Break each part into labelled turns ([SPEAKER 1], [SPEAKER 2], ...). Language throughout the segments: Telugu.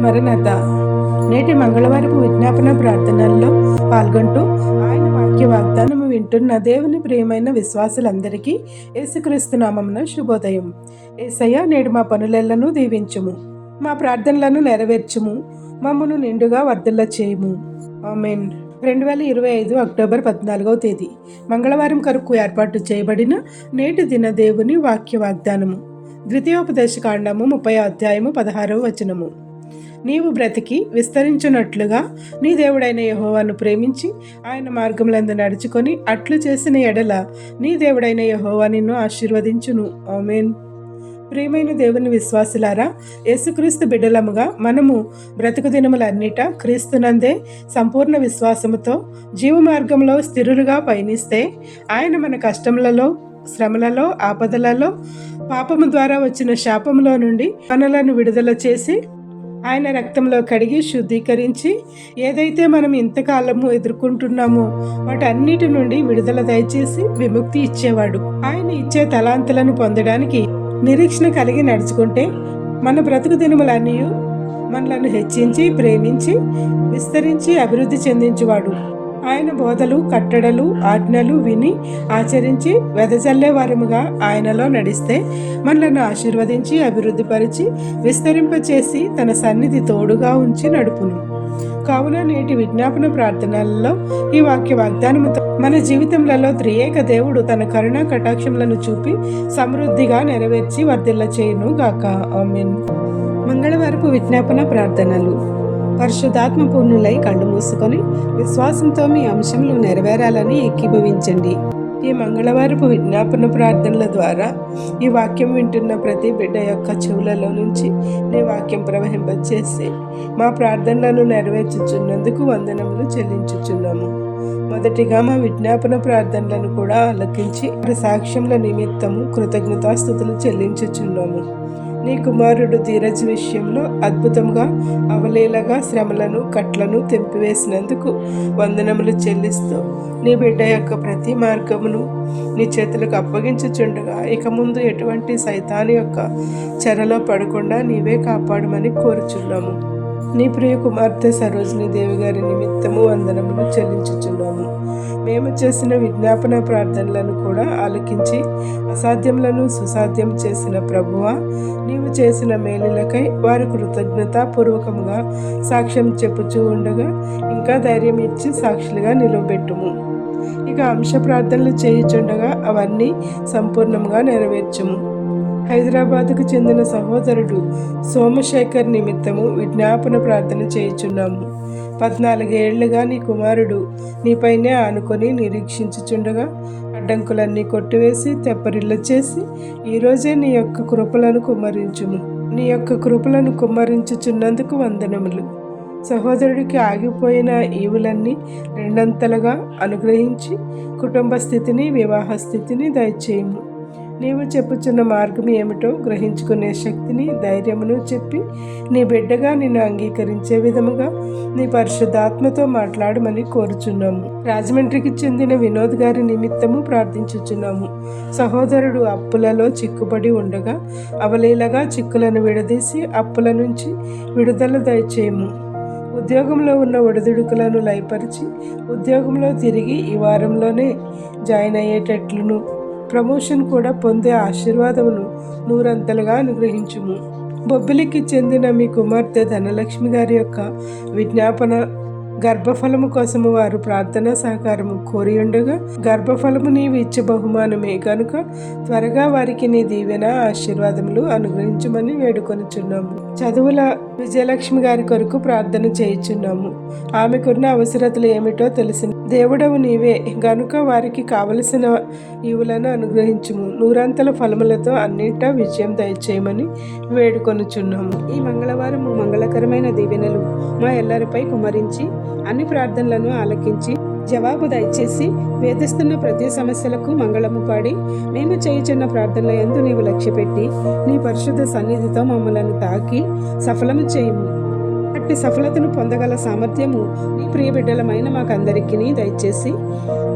[SPEAKER 1] మరణత నేటి మంగళవారపు విజ్ఞాపన ప్రార్థనల్లో పాల్గొంటూ ఆయన వాక్య వాగ్దానము వింటున్న దేవుని ప్రియమైన విశ్వాసులందరికీ యేసుక్రీస్తు నామమున శుభోదయం. ఏసయ్య నేడు మా పనులెల్లను దీవించుము. మా ప్రార్థనలను నెరవేర్చుము. మమ్మను నిండుగా వర్ధిల్ల చేయము. ఆమెన్. రెండు వేల ఇరవై ఐదు అక్టోబర్ పద్నాలుగవ తేదీ. మంగళవారం కొరకు ఏర్పాటు చేయబడిన నేటి దిన దేవుని వాక్య వాగ్దానము ద్వితీయోపదేశ కాండము ముప్పై అధ్యాయము పదహారవ వచనము. నీవు బ్రతికి విస్తరించున్నట్లుగా నీ దేవుడైన యహోవాను ప్రేమించి ఆయన మార్గములందు నడుచుకొని అట్లు చేసిన ఎడల నీ దేవుడైన యహోవా నిన్ను ఆశీర్వదించును. ఆమెన్. ప్రియమైన దేవుని విశ్వాసులారా యేసుక్రీస్తు బిడ్డలముగా మనము బ్రతుకు దినములన్నిట క్రీస్తునందే సంపూర్ణ విశ్వాసముతో జీవ మార్గంలో స్థిరులుగా పయనిస్తే ఆయన మన కష్టములలో శ్రమలలో ఆపదలలో పాపము ద్వారా వచ్చిన శాపములో నుండి మనలను విడుదల చేసి ఆయన రక్తంలో కడిగి శుద్ధీకరించి ఏదైతే మనం ఇంతకాలము ఎదుర్కొంటున్నామో వాటన్నిటి నుండి విడుదల దయచేసి విముక్తి ఇచ్చేవాడు. ఆయన ఇచ్చే తలాంతులను పొందడానికి నిరీక్షణ కలిగి నడుచుకుంటే మన బ్రతుకు దినములన్నీ మనలను హెచ్చించి ప్రేమించి విస్తరించి అభివృద్ధి చెందించువాడు. ఆయన బోధలు కట్టడలు ఆజ్ఞలు విని ఆచరించి వెదజల్లే వారముగా ఆయనలో నడిస్తే మనలను ఆశీర్వదించి అభివృద్ధిపరిచి విస్తరింపచేసి తన సన్నిధి తోడుగా ఉంచి నడుపును. కావున నేటి విజ్ఞాపన ప్రార్థనలలో ఈ వాక్య వాగ్దానముతో మన జీవితంలో త్రియేక దేవుడు తన కరుణా కటాక్షములను చూపి సమృద్ధిగా నెరవేర్చి వర్ధిల్ల చేయును గాక ఆమెన్. మంగళవారపు విజ్ఞాపన ప్రార్థనలు. పరిశుద్ధాత్మ పూర్ణులై కళ్ళు మూసుకొని విశ్వాసంతో మీ అంశములు నెరవేరాలని ఎక్కిభవించండి ఈ మంగళవారపు విజ్ఞాపన ప్రార్థనల ద్వారా ఈ వాక్యం వింటున్న ప్రతి బిడ్డ యొక్క చెవులలో నుంచి నీ వాక్యం ప్రవహింపచేసి మా ప్రార్థనలను నెరవేర్చుచున్నందుకు వందనములు చెల్లించుచున్నాము. మొదటిగా మా విజ్ఞాపన ప్రార్థనలను కూడా ఆలకించి సాక్ష్యముల నిమిత్తము కృతజ్ఞతాస్థుతులు చెల్లించుచున్నాము. నీ కుమారుడు ధీరజ్ విషయంలో అద్భుతంగా అవలీలగా శ్రమలను కట్లను తెంపివేసినందుకు వందనములు చెల్లిస్తూ నీ బిడ్డ యొక్క ప్రతి మార్గమును నీ చేతులకు అప్పగించుచుండగా ఇక ముందు ఎటువంటి సైతాని యొక్క చెరలో పడకుండా నీవే కాపాడమని కోరుచున్నాము. నీ ప్రియ కుమార్తె సరోజిని దేవి గారి నిమిత్తము వందనములు చెల్లించుచున్నాము. మేము చేసిన విజ్ఞాపన ప్రార్థనలను కూడా ఆలకించి అసాధ్యములను సుసాధ్యం చేసిన ప్రభువ నీవు చేసిన మేలులకై వారి కృతజ్ఞత పూర్వకముగా సాక్ష్యం చెప్పుచూ ఉండగా ఇంకా ధైర్యం ఇచ్చి సాక్షులుగా నిలవబెట్టుము. ఇక అంశ ప్రార్థనలు చేయుచుండగా అవన్నీ సంపూర్ణంగా నెరవేర్చుము. హైదరాబాద్కు చెందిన సహోదరుడు సోమశేఖర్ నిమిత్తము విజ్ఞాపన ప్రార్థన చేయుచున్నాము. పద్నాలుగేళ్ళుగా నీ కుమారుడు నీపైనే ఆనుకొని నిరీక్షించుచుండగా అడ్డంకులన్నీ కొట్టివేసి తెప్పరిల్ల చేసి ఈరోజే నీ యొక్క కృపలను కుమ్మరించుము. నీ యొక్క కృపలను కుమ్మరించుచున్నందుకు వందనములు. సహోదరుడికి ఆగిపోయిన ఈవులన్నీ రెండంతలుగా అనుగ్రహించి కుటుంబ స్థితిని వివాహ స్థితిని దయచేయము. నీవు చెప్పుచున్న మార్గం ఏమిటో గ్రహించుకునే శక్తిని ధైర్యమును చెప్పి నీ బిడ్డగా నిన్ను అంగీకరించే విధముగా నీ పరిశుద్ధాత్మతో మాట్లాడమని కోరుచున్నాము. రాజమండ్రికి చెందిన వినోద్ గారి నిమిత్తము ప్రార్థించుచున్నాము. సహోదరుడు అప్పులలో చిక్కుబడి ఉండగా అవలీలగా చిక్కులను విడదీసి అప్పుల నుంచి విడుదల దయచేయము. ఉద్యోగంలో ఉన్న ఒడిదుడుకులను లయపరిచి ఉద్యోగంలో తిరిగి ఈ వారంలోనే జాయిన్ అయ్యేటట్లును ప్రమోషన్ కూడా పొందే ఆశీర్వాదమును నూరంతలుగా అనుగ్రహించుము. బొబ్బిలికి చెందిన మీ కుమార్తె ధనలక్ష్మి గారి యొక్క విజ్ఞాపన గర్భఫలము కోసము వారు ప్రార్థనా సహకారము కోరి ఉండగా గర్భఫలము నీవు ఇచ్చే బహుమానమే కనుక త్వరగా వారికి నీ దీవెన ఆశీర్వాదములు అనుగ్రహించమని వేడుకొనిచున్నాము. చదువుల విజయలక్ష్మి గారి కొరకు ప్రార్థన చేయుచున్నాము. ఆమెకున్న అవసరతలు ఏమిటో తెలిసిన దేవుడవు నీవే. గనుక వారికి కావలసిన ఈవులను అనుగ్రహించుము. నూరంతల ఫలములతో అన్నింటా విజయం దయచేయమని వేడుకొనుచున్నాము. ఈ మంగళవారం మంగళకరమైన దీవెనలు మా ఎల్లరిపై కుమరించి అన్ని ప్రార్థనలను ఆలకించి జవాబు దయచేసి వేధిస్తున్న ప్రతి సమస్యలకు మంగళము పాడి మేము చేయుచున్న ప్రార్థనల ఎందు నీవు లక్ష్యపెట్టి నీ పరిశుద్ధ సన్నిధితో మమ్మలను తాకి సఫలము చేయము.
[SPEAKER 2] అట్టి సఫలతను పొందగల సామర్థ్యము నీ ప్రియ బిడ్డలమైన మాకందరికీ దయచేసి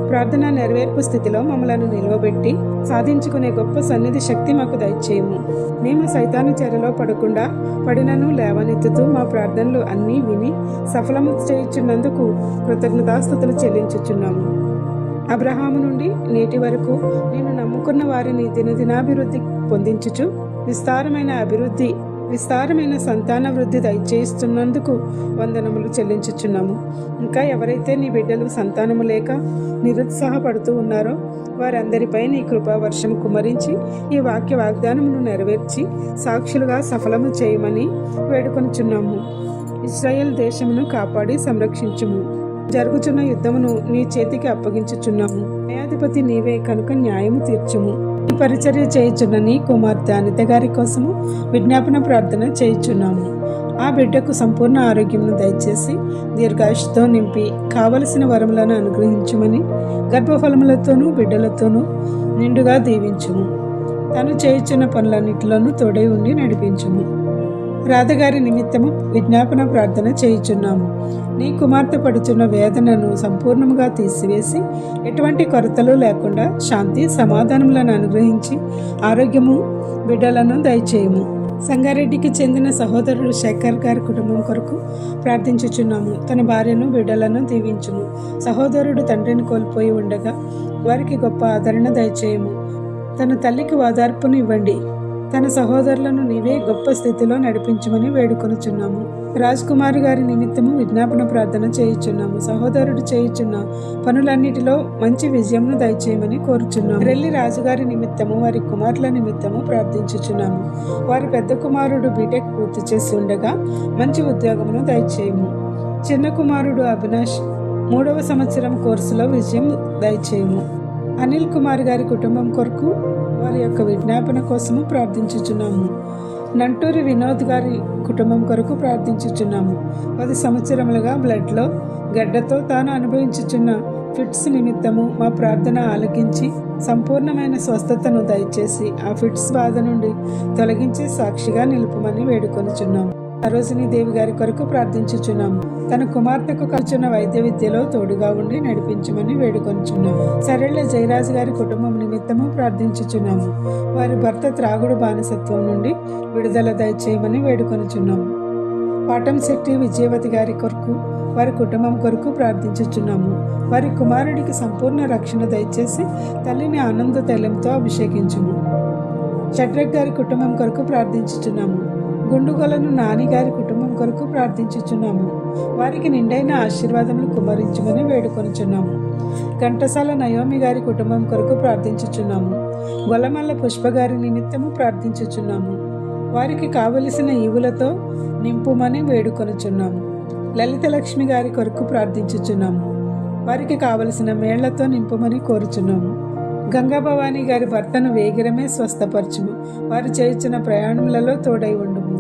[SPEAKER 2] ప్రార్థన నెరవేర్పు స్థితిలో మమ్మలను నిలవబెట్టి సాధించుకునే గొప్ప సన్నిధి శక్తి మాకు దయచేయము. మేము సైతాను చెరలో పడకుండా పడినను లేవనెత్తుతూ మా ప్రార్థనలు అన్నీ విని సఫలము చేయించున్నందుకు కృతజ్ఞతాస్థుతులు చెల్లించుచున్నాము. అబ్రహాము నుండి నేటి వరకు నేను నమ్ముకున్న వారిని దినదినాభివృద్ధి పొందించుచు విస్తారమైన అభివృద్ధి విస్తారమైన సంతాన వృద్ధి దయచేస్తున్నందుకు వందనములు చెల్లించుచున్నాము. ఇంకా ఎవరైతే నీ బిడ్డలు సంతానము లేక నిరుత్సాహపడుతూ ఉన్నారో వారందరిపై నీ కృపా వర్షం కుమరించి ఈ వాక్య వాగ్దానమును నెరవేర్చి సాక్షులుగా సఫలము చేయమని వేడుకొనుచున్నాము. ఇస్రాయెల్ దేశమును కాపాడి సంరక్షించుము. జరుగుచున్న యుద్ధమును నీ చేతికి అప్పగించుచున్నాము. న్యాయాధిపతి నీవే కనుక న్యాయము తీర్చుము. పరిచర్య చేయుచున్న నీ కుమార్తె అనిత గారి కోసము విజ్ఞాపన ప్రార్థన చేయుచున్నాము. ఆ బిడ్డకు సంపూర్ణ ఆరోగ్యమును దయచేసి దీర్ఘాయుషతో నింపి కావలసిన వరములను అనుగ్రహించుమని గర్భఫలములతోనూ బిడ్డలతోనూ నిండుగా దీవించుము. తను చేయుచున్న పనులన్నిటిలోనూ తోడై ఉండి నడిపించుము. రాధగారి నిమిత్తము విజ్ఞాపన ప్రార్థన చేయుచున్నాము. నీ కుమార్తె పడుచున్న వేదనను సంపూర్ణముగా తీసివేసి ఎటువంటి కొరతలు లేకుండా శాంతి సమాధానములను అనుగ్రహించి ఆరోగ్యము బిడ్డలను దయచేయము. సంగారెడ్డికి చెందిన సహోదరుడు శేఖర్ గారి కుటుంబం కొరకు ప్రార్థించుచున్నాము. తన భార్యను బిడ్డలను దీవించుము. సహోదరుడు తండ్రిని కోల్పోయి ఉండగా వారికి గొప్ప ఆదరణ దయచేయము. తన తల్లికి ఓదార్పును ఇవ్వండి తన సహోదరులను నీవే గొప్ప స్థితిలో నడిపించమని వేడుకొనుచున్నాము. రాజ్ కుమార్ గారి నిమిత్తము విజ్ఞాపన ప్రార్థన చేయుచున్నాము. సహోదరుడు చేయుచున్న పనులన్నిటిలో మంచి విజయంను దయచేయమని కోరుచున్నాము. రెల్లి రాజుగారి నిమిత్తము వారి కుమారుల నిమిత్తము ప్రార్థించుచున్నాము. వారి పెద్ద కుమారుడు బీటెక్ పూర్తి చేసి ఉండగా మంచి ఉద్యోగమును దయచేయము. చిన్న కుమారుడు అవినాష్ మూడవ సంవత్సరం కోర్సులో విజయం దయచేయము. అనిల్ కుమార్ గారి కుటుంబం కొరకు వారి యొక్క విజ్ఞాపన కోసము ప్రార్థించుచున్నాము. నంటూరి వినోద్ గారి కుటుంబం కొరకు ప్రార్థించుచున్నాము. పది సంవత్సరములుగా బ్లడ్లో గడ్డతో తాను అనుభవించుచున్న ఫిట్స్ నిమిత్తము మా ప్రార్థన ఆలకించి సంపూర్ణమైన స్వస్థతను దయచేసి ఆ ఫిట్స్ బాధ నుండి తొలగించే సాక్షిగా నిలుపమని వేడుకొనుచున్నాము. సరోజిని దేవి గారి కొరకు ప్రార్థించుచున్నాము. తన కుమార్తెకు కలుచున్న వైద్య విద్యలో తోడుగా ఉండి నడిపించమని వేడుకొనుచున్నాము సరళ జయరాజు గారి కుటుంబం నిమిత్తము ప్రార్థించుచున్నాము. వారి భర్త త్రాగుడు బానిసత్వం నుండి విడుదల దయచేయమని వేడుకొనుచున్నాము. పాటం శెట్టి విజయవతి గారి కొరకు వారి కుటుంబం కొరకు ప్రార్థించుచున్నాము. వారి కుమారుడికి సంపూర్ణ రక్షణ దయచేసి తల్లిని ఆనంద తైలంతో అభిషేకించుము. షడ్రక్ గారి కుటుంబం కొరకు ప్రార్థించుచున్నాము. గుండుగొలను నానిగారి కుటుంబం కొరకు ప్రార్థించుచున్నాము. వారికి నిండైన ఆశీర్వాదములు కుమరించుమని వేడుకొనుచున్నాము. ఘంటసాల నయోమి గారి కుటుంబం కొరకు ప్రార్థించుచున్నాము. గొల్లమల్ల పుష్ప గారి నిమిత్తము ప్రార్థించుచున్నాము. వారికి కావలసిన ఈవులతో నింపుమని వేడుకొనుచున్నాము. లలిత లక్ష్మి గారి కొరకు ప్రార్థించుచున్నాము. వారికి కావలసిన మేళ్ళతో నింపుమని కోరుచున్నాము. గంగా భవానీ గారి భర్తను వేగిరమే స్వస్థపరచుము. వారు చేయించిన ప్రయాణములలో తోడై ఉండుము.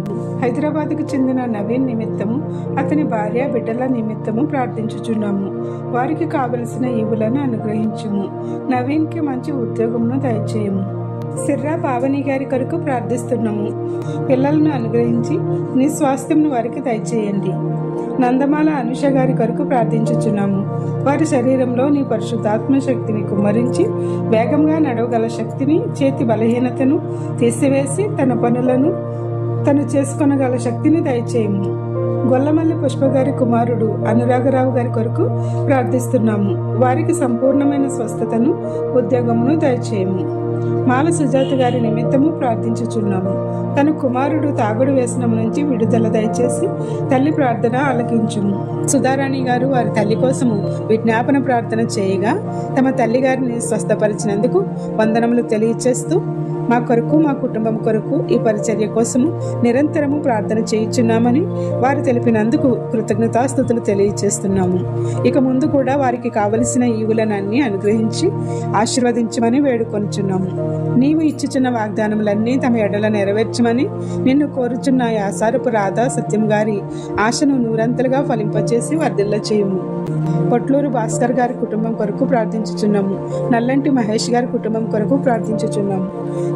[SPEAKER 2] హైదరాబాద్కు చెందిన నవీన్ నిమిత్తము అతని భార్య బిడ్డల నిమిత్తము ప్రార్థించుచున్నాము. వారికి కావలసిన ఈవులను అనుగ్రహించుము. నవీన్కి మంచి ఉద్యోగమును దయచేయము. సిర్రా పావని గారి కొరకు ప్రార్థిస్తున్నాము. పిల్లలను అనుగ్రహించి నీ స్వాస్థ్యంను వారికి దయచేయండి. నందమాల అనుష గారి కొరకు ప్రార్థించుచున్నాము. వారి శరీరంలో నీ పరిశుద్ధాత్మ శక్తిని కుమ్మరించి వేగంగా నడవగల శక్తిని చేతి బలహీనతను తీసివేసి తన పనులను తను చేసుకొనగల శక్తిని దయచేయము. గొల్లమల్లి పుష్ప గారి కుమారుడు అనురాగరావు గారి కొరకు ప్రార్థిస్తున్నాము. వారికి సంపూర్ణమైన స్వస్థతను ఉద్యోగమును దయచేయము. మాల సుజాత గారి నిమిత్తము ప్రార్థించుచున్నాము. తన కుమారుడు తాగుడు వ్యసనం నుంచి విడుదల దయచేసి తల్లి ప్రార్థన ఆలకించుము. సుధారాణి గారు వారి తల్లి కోసము విజ్ఞాపన ప్రార్థన చేయగా తమ తల్లి గారిని స్వస్థపరిచినందుకు వందనములు తెలియచేస్తూ మా కొరకు మా కుటుంబం కొరకు ఈ పరిచర్య కోసము నిరంతరము ప్రార్థన చేయుచున్నామని వారు తెలిపినందుకు కృతజ్ఞతాస్థుతులు తెలియచేస్తున్నాము. ఇక ముందు కూడా వారికి కావలసిన ఈవులనన్నీ అనుగ్రహించి ఆశీర్వదించమని వేడుకొనుచున్నాము. నీవు ఇచ్చుచున్న వాగ్దానములన్నీ తమ ఎడల నెరవేర్చమని నిన్ను కోరుచున్న యాసారపు రాధా సత్యం గారి ఆశను నూరంతలుగా ఫలింపచేసి వర్ధిల్ల చేయము. పొట్లూరు భాస్కర్ గారి కుటుంబం కొరకు ప్రార్థించుచున్నాము. నల్లంటి మహేష్ గారి కుటుంబం కొరకు ప్రార్థించుచున్నాము.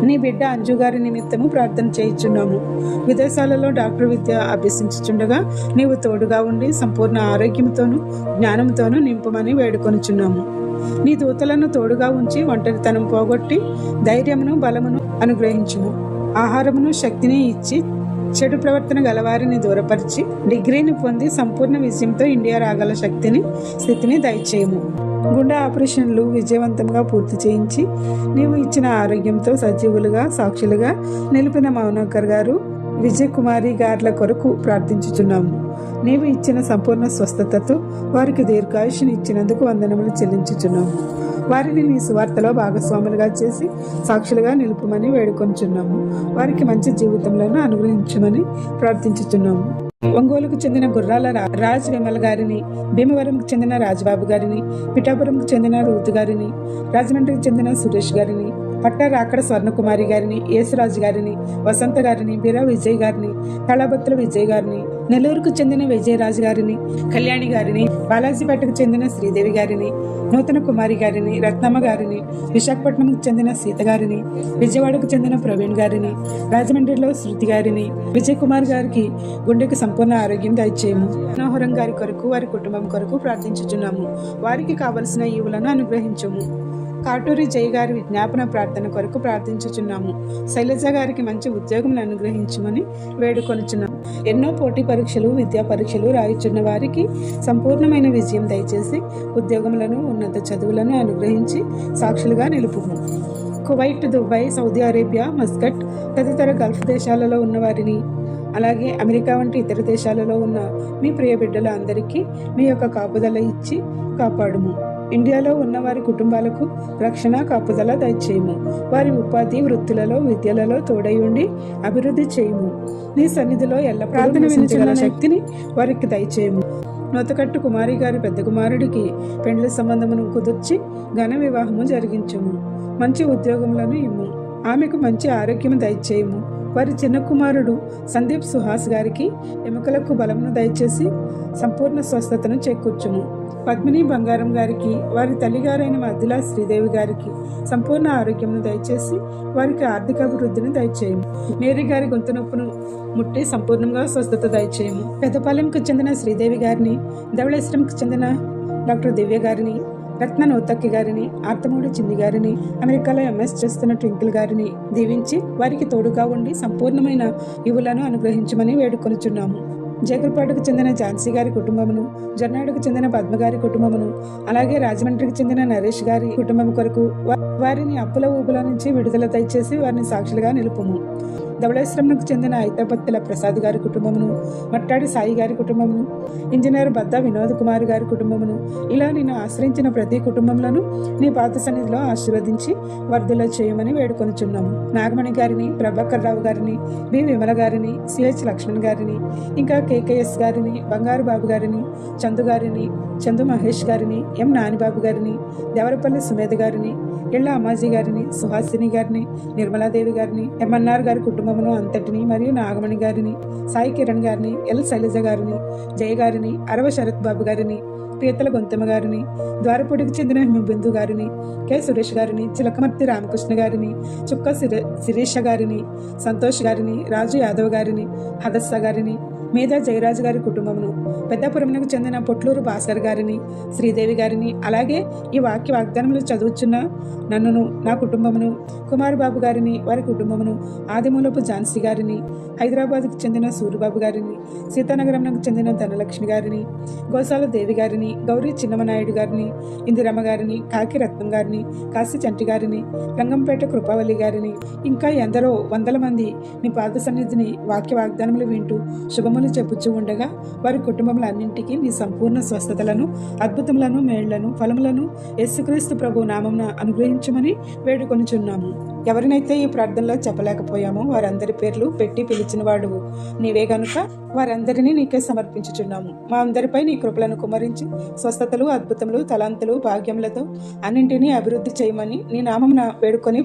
[SPEAKER 2] నీ బిడ్డ అంజు గారి నిమిత్తము ప్రార్థన చేయుచున్నాము. విదేశాలలో డాక్టర్ విద్య అభ్యసించుచుండగా నీవు తోడుగా ఉండి సంపూర్ణ ఆరోగ్యంతోనూ జ్ఞానంతోనూ నింపమని వేడుకొనుచున్నాము. నీ దూతలను తోడుగా ఉంచి ఒంటరితనం పోగొట్టి ధైర్యమును బలమును అనుగ్రహించుము. ఆహారమును శక్తిని ఇచ్చి చెడు ప్రవర్తన గలవారిని దూరపరిచి డిగ్రీని పొంది సంపూర్ణ విజయంతో ఇండియా రాగల శక్తిని స్థితిని దయచేయము. గుండె ఆపరేషన్లు విజయవంతంగా పూర్తి చేయించి నీవు ఇచ్చిన ఆరోగ్యంతో సజీవులుగా సాక్షులుగా నిలిపిన మౌనకర్ గారు విజయకుమారి గార్ల కొరకు ప్రార్థించుచున్నాము. నీవు ఇచ్చిన సంపూర్ణ స్వస్థతతో వారికి దీర్ఘాయుషుని ఇచ్చినందుకు వందనములు చెల్లించుచున్నాము. వారిని నీ సువార్తలో భాగస్వాములుగా చేసి సాక్షులుగా నిలుపుమని వేడుకొంచున్నాము. వారికి మంచి జీవితంలో అనుగ్రహించమని ప్రార్థించుచున్నాము. ఒంగోలుకు చెందిన గుర్రాల రా- రాజ్ విమల్ గారిని భీమవరంకు చెందిన రాజబాబు గారిని పిఠాపురంకు చెందిన రూతు గారిని రాజమండ్రికి చెందిన సురేష్ గారిని పట్ట రాకడ స్వర్ణకుమారి గారిని యేసురాజు గారిని వసంత గారిని బిరా విజయ్ గారిని కళాబత్తుల విజయ్ గారిని నెల్లూరుకు చెందిన విజయరాజు గారిని కళ్యాణి గారిని బాలాజీపేటకు చెందిన శ్రీదేవి గారిని నూతన కుమారి గారిని రత్నమ్మ గారిని విశాఖపట్నంకు చెందిన సీత గారిని విజయవాడకు చెందిన ప్రవీణ్ గారిని రాజమండ్రిలో శృతి గారిని విజయ్ కుమార్ గారికి గుండెకు సంపూర్ణ ఆరోగ్యం దయచేయము. మనోహరం గారి కొరకు వారి కుటుంబం కొరకు ప్రార్థించుచున్నాము. వారికి కావలసిన ఈవులను అనుగ్రహించము. కాటూరి జయ గారి విజ్ఞాపన ప్రార్థన కొరకు ప్రార్థించుచున్నాము. శైలజ గారికి మంచి ఉద్యోగం అనుగ్రహించమని వేడుకొనుచున్నాము ఎన్నో పోటీ పరీక్షలు విద్యా పరీక్షలు రాయిచున్న వారికి సంపూర్ణమైన విజయం దయచేసి ఉద్యోగములను ఉన్నత చదువులను అనుగ్రహించి సాక్షులుగా నిలుపుము. Kuwait Dubai Saudi Arabia Muscat తదితర గల్ఫ్ దేశాలలో ఉన్న వారిని అలాగే అమెరికా వంటి ఇతర దేశాలలో ఉన్న మీ ప్రియ బిడ్డల అందరికీ మీ యొక్క కాపుదల ఇచ్చి కాపాడుము. ఇండియాలో ఉన్న వారి కుటుంబాలకు రక్షణ కాపుదల దయచేయము. వారి ఉపాధి వృత్తులలో విద్యలలో తోడై ఉండి అభివృద్ధి చేయము. నీ సన్నిధిలో ఎల్ల ప్రార్థన శక్తిని వారికి దయచేయము. నూతకట్టు కుమారి గారి పెద్ద కుమారుడికి పెండ్లి సంబంధమును కుదుర్చి ఘన వివాహము జరిగించము. మంచి ఉద్యోగములను ఇమ్ము. ఆమెకు మంచి ఆరోగ్యము దయచేయము. వారి చిన్న కుమారుడు సందీప్ సుహాస్ గారికి ఎముకలకు బలమును దయచేసి సంపూర్ణ స్వస్థతను చేకూర్చుము. పద్మిని బంగారం గారికి వారి తల్లిగారైన మధ్యలా శ్రీదేవి గారికి సంపూర్ణ ఆరోగ్యమును దయచేసి వారికి ఆర్థిక అభివృద్ధిని దయచేయము. మేరీ గారి గొంతు నొప్పును ముట్టి సంపూర్ణంగా స్వస్థత దయచేయము. పెద్దపాలెంకు చెందిన శ్రీదేవి గారిని ధవళేశ్వరంకు చెందిన డాక్టర్ దివ్య గారిని రత్న నౌతక్కి గారిని ఆర్తమూడి చిన్ని గారిని అమెరికాలో ఎంఎస్ చేస్తున్న ట్వింకిల్ గారిని దీవించి వారికి తోడుగా ఉండి సంపూర్ణమైన ఇవులను అనుగ్రహించమని వేడుకొనుచున్నాము. జగల్పాటుకు చెందిన ఝాన్సీ గారి కుటుంబమును జొన్నాడుకు చెందిన పద్మగారి కుటుంబమును అలాగే రాజమండ్రికి చెందిన నరేష్ గారి కుటుంబం కొరకు వారిని అప్పుల ఊపుల నుంచి విడుదల దయచేసి వారిని సాక్షులుగా నిలుపుము. ధవళేశ్వరంకు చెందిన ఐతపత్తుల ప్రసాద్ గారి కుటుంబమును మట్టాడి సాయి గారి కుటుంబమును ఇంజనీర్ బద్ద వినోద్ కుమార్ గారి కుటుంబమును ఇలా నేను ఆశ్రయించిన ప్రతి కుటుంబంలోనూ నీ పాత సన్నిధిలో ఆశీర్వదించి వర్ధుల చేయమని వేడుకొనుచున్నాము. నాగమణి గారిని ప్రభాకర్ రావు గారిని బి. విమల గారిని సిహెచ్ లక్ష్మణ్ గారిని ఇంకా కేకేఎస్ గారిని బంగారు బాబు గారిని చందు గారిని చందు మహేష్ గారిని ఎం. నానిబాబు గారిని దేవరపల్లి సుమేధ గారిని ఇళ్ళ అమ్మాజీ గారిని సుహాసిని గారిని నిర్మలాదేవి గారిని ఎంఎన్ఆర్ గారి కుటుంబం కుటుంబమును అంతటిని మరియు నాగమణి గారిని సాయి కిరణ్ గారిని ఎల్ శైలజ గారిని జయ గారిని అరవ శరత్ బాబు గారిని పీతల గొంతమ్మ గారిని ద్వారపూడికి చెందిన హిమబిందు గారిని కె సురేష్ గారిని చిలకమర్తి రామకృష్ణ గారిని చుక్క శిరీష గారిని సంతోష్ గారిని రాజు యాదవ్ గారిని హదస్స గారిని మేధా జయరాజు గారి కుటుంబమును పెద్దపురమునకు చెందిన పొట్లూరు భాస్కర్ గారిని శ్రీదేవి గారిని అలాగే ఈ వాక్య వాగ్దానములు చదువుచున్న నన్నును నా కుటుంబమును కుమారబాబు గారిని వారి కుటుంబమును ఆదిమూలపు ఝాన్సీ గారిని హైదరాబాద్కు చెందిన సూరిబాబు గారిని సీతానగరంకు చెందిన ధనలక్ష్మి గారిని గోసాల దేవి గారిని గౌరీ చిన్నమనాయుడు గారిని ఇందిరమ్మ గారిని కాకి రత్నం గారిని కాశీ చంటి గారిని రంగంపేట కృపావల్లి గారిని ఇంకా ఎందరో వందల మంది నీ పాద సన్నిధిని వాక్య వాగ్దానములు వింటూ శుభములు చెప్పుచూ ఉండగా వారి కుటుంబములన్నింటికీ నీ సంపూర్ణ స్వస్థతలను అద్భుతములను మేళ్ళను ఫలములను యేసుక్రీస్తు ప్రభు నామమున అనుగ్రహించమని వేడుకొనుచున్నాము. ఎవరినైతే ఈ ప్రార్థనలో చెప్పలేకపోయామో వారందరి పేర్లు పెట్టి పిలిచిన వాడు నీవే గనుక. వారందరినీ నీకే సమర్పించుచున్నాము. మా అందరిపై నీ కృపలను కుమరించి స్వస్థతలు అద్భుతములు తలాంతులు భాగ్యములతో అన్నింటినీ అభివృద్ధి చేయమని నీ నామమున వేడుకొని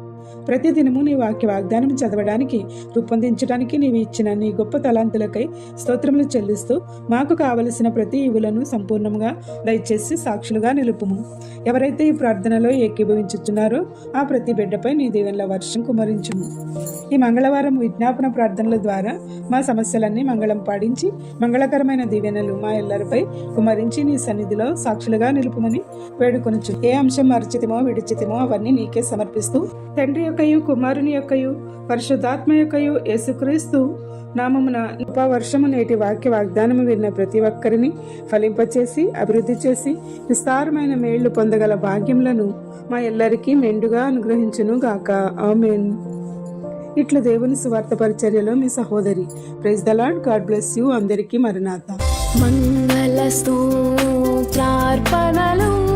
[SPEAKER 2] ప్రతిదినము నీ వాక్య వాగ్దానం చదవడానికి రూపొందించడానికి నీవు ఇచ్చిన నీ గొప్ప తలాంతులకై స్తోత్రములు చెల్లిస్తూ మాకు కావలసిన ప్రతి ఇవులను సంపూర్ణంగా దయచేసి సాక్షులుగా నిలుపుము. ఎవరైతే ఈ ప్రార్థనలో ఏకీభవించుచున్నారో ఆ ప్రతి బిడ్డపై నీ దీవెనల వర్షం కుమరించుము. ఈ మంగళవారం విజ్ఞాపన ప్రార్థనల ద్వారా మా సమస్యలన్నీ మంగళం పాడించి మంగళకరమైన దీవెనలు మా ఎల్లరిపై కుమరించి నీ సన్నిధిలో సాక్షులుగా నిలుపుమని వేడుకొనుచు. ఏ అంశం మరచితిమో విడిచితిమో అవన్నీ నీకే సమర్పిస్తూ తండ్రి యొక్కయు కుమారుని యొక్కయు పరిశుద్ధాత్మ యొక్కయు యేసుక్రీస్తు నామమున వర్షము నేటి వాక్య వాగ్దానము విన్న ప్రతి ఒక్కరిని ఫలింపచేసి అభివృద్ధి చేసి విస్తారమైన మేళ్ళు పొందగల భాగ్యములను మా ఎల్లరికీ మెండుగా అనుగ్రహించును గాక. ఆమెన్. ఇట్లు దేవుని సువార్త పరిచర్యలో మీ సహోదరి. Praise the lord. God bless you. అందరికీ మరణాత.
[SPEAKER 3] మంగళ మహనీయ